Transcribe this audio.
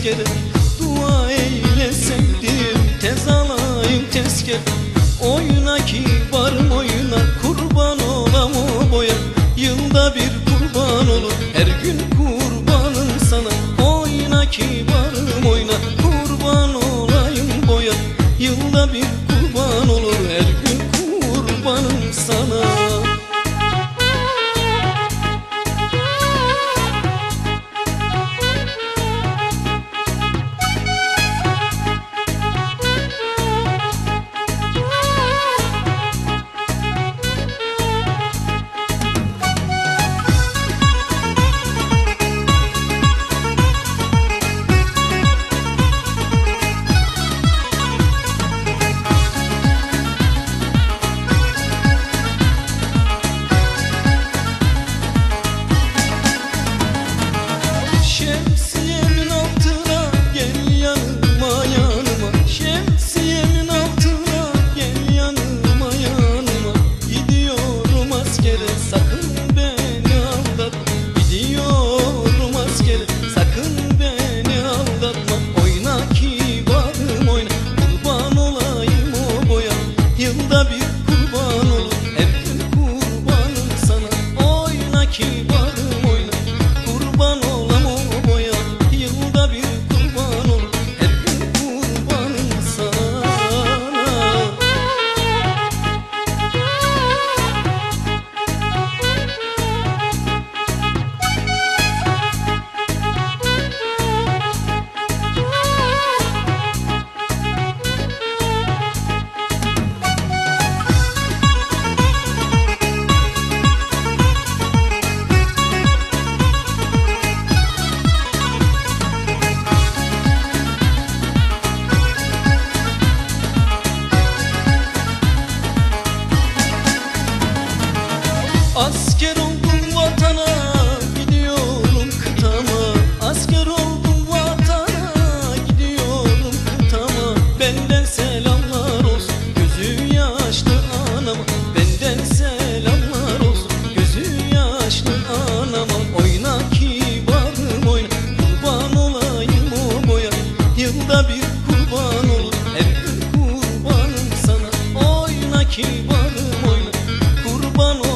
tezkere Dua eyle sevdim tez alayım tezkere Oyna ki varım oyna kurban olam o boya. Yılda bir kurban olur her gün kurbanım sana. Oyna ki varım Asker oldum vatana gidiyorum kıtama. Asker oldum vatana gidiyorum kıtama. Benden selamlar olsun gözü yaşlı anama Benden selamlar olsun gözü yaşlı anama Oyna kibarım oyna kurban olayım o boya Yılda bir kurban olur hep bir kurbanım sana. Oyna kibarım oyna kurban olayım